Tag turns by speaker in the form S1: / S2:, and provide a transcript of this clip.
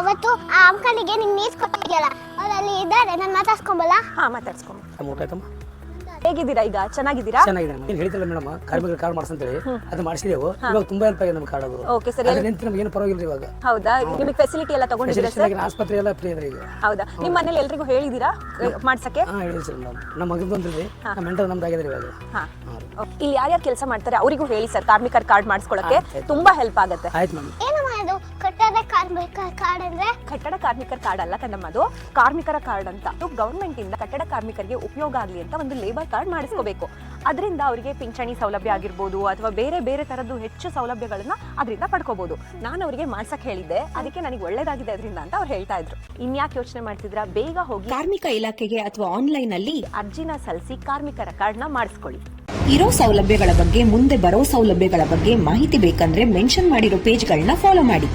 S1: ಅವತ್ತು ಆ ಅಂಕಲಿಗೆ ನಿಂಗೆ ನೀಸ್ ಕೊಟ್ಟಿದ್ಯಲ್ಲ ಅವ್ರು ಅಲ್ಲಿ ಇದ್ದಾರೆ ನಾನು ಮಾತಾಡ್ಸ್ಕೊಂಬಲ್ಲ?
S2: ಹಾ ಮಾತಾಡ್ಸ್ಕೊಂಬ.
S3: ನಮ್ಮ ಊಟ ಆಯ್ತಮ್ಮ?
S2: ಹೇಗಿದ್ದೀರಾ ಈಗ? ಚೆನ್ನಾಗಿದ್ದೀರಾ?
S3: ಚೆನ್ನಾಗಿದೆ ಏನು ಹೇಳಿದ್ರಲ್ಲ ಮೇಡಮ್ ಕಾರ್ಮಿಕರ ಕಾರ್ಡ್ ಮಾಡ್ಸಂತೇಳಿ ಅದು ಮಾಡಿಸಿದೆವು. ಇವಾಗ ತುಂಬಾ ಹೆಲ್ಪ್ ಆಗಿದೆ ನಮ್ಮ ಕಾರ್ಡ್ ಅದು
S2: ಓಕೆ ಸರಿ.
S3: ಅದರ ನಿಂತು ನಮ್ಗೆ ಏನು ಪರವಾಗಿಲ್ಲ ಇವಾಗ.
S2: ಹೌದಾ? ನಿಮಗೆ ಫೆಸಿಲಿಟಿ ಎಲ್ಲ ತಗೊಂಡಿದ್ದೀರಾ ಸರ್?
S3: ಆಸ್ಪತ್ರೆ ಎಲ್ಲ ಫ್ರೀ ಇದೆ ಈಗ.
S2: ಹೌದಾ? ನಿಮ್ಮ ಮನೇಲಿ ಎಲ್ರಿಗೂ ಹೇಳಿದ್ದೀರಾ ಮಾಡ್ಸಕ್ಕೆ?
S3: ಹಾ ಹೇಳಿ ಸರ್ ಮೇಡಮ್. ನಮ್ಮ ಮಗನ ಬಂದ್ರಿ ನಮ್ಮ ಮೆಂಟಲ್ ನಮ್ದು ಆಗಿದೆ ಇವಾಗ.
S2: ಹಾ. ಇಲ್ಲಿ ಯಾರ್ಯಾರು ಕೆಲಸ ಮಾಡ್ತಾರೆ ಅವರಿಗೂ ಹೇಳಿ ಸರ್ ಕಾರ್ಮಿಕರ ಕಾರ್ಡ್ ಮಾಡಿಸ್ಕೊಳ್ಳಕ್ಕೆ ತುಂಬಾ ಹೆಲ್ಪ್ ಆಗುತ್ತೆ.
S3: ಆಯ್ತು ಮ್ಯಾಮ್
S1: ಕಟ್ಟಡ ಕಾರ್ಡ್ ಅಂದ್ರೆ?
S2: ಕಟ್ಟಡ ಕಾರ್ಮಿಕರ ಕಾರ್ಡ್ ಅಲ್ಲ ಕಣಮ್ಮ ಅದು ಕಾರ್ಮಿಕರ ಕಾರ್ಡ್ ಅಂತ. ಅದು ಗವರ್ಮೆಂಟ್ ಇಂದ ಕಟ್ಟಡ ಕಾರ್ಮಿಕರಿಗೆ ಉಪಯೋಗ ಆಗಲಿ ಅಂತ ಒಂದು ಲೇಬರ್ ಕಾರ್ಡ್ ಮಾಡಿಸ್ಕೋಬೇಕು. ಅದರಿಂದ ಅವರಿಗೆ ಪಿಂಚಣಿ ಸೌಲಭ್ಯ ಆಗಿರ್ಬೋದು ಅಥವಾ ಬೇರೆ ಬೇರೆ ತರದ್ದು ಹೆಚ್ಚು ಸೌಲಭ್ಯಗಳನ್ನ ಅದರಿಂದ ಪಡ್ಕೋಬಹುದು ನಾನು ಅವರಿಗೆ ಮಾಡ್ಸಕ್ ಹೇಳಿದ್ದೆ. ಅದಕ್ಕೆ ನನಗೆ ಒಳ್ಳೇದಾಗಿದೆ ಅದರಿಂದ ಅಂತ ಅವ್ರು ಹೇಳ್ತಾ ಇದ್ರು. ಇನ್ಯಾಕೆ ಯೋಚನೆ ಮಾಡ್ತಿದ್ರ? ಬೇಗ ಹೋಗಿ
S4: ಕಾರ್ಮಿಕ ಇಲಾಖೆಗೆ ಅಥವಾ ಆನ್ಲೈನ್ ಅಲ್ಲಿ
S2: ಅರ್ಜಿನ ಸಲ್ಲಿಸಿ ಕಾರ್ಮಿಕರ ಕಾರ್ಡ್ನ ಮಾಡಿಸ್ಕೊಳ್ಳಿ.
S4: ಇರೋ ಸೌಲಭ್ಯಗಳ ಬಗ್ಗೆ ಮುಂದೆ ಬರೋ ಸೌಲಭ್ಯಗಳ ಬಗ್ಗೆ ಮಾಹಿತಿ ಬೇಕಂದ್ರೆ ಮೆನ್ಷನ್ ಮಾಡಿರೋ ಪೇಜ್ಗಳನ್ನ ಫಾಲೋ ಮಾಡಿ.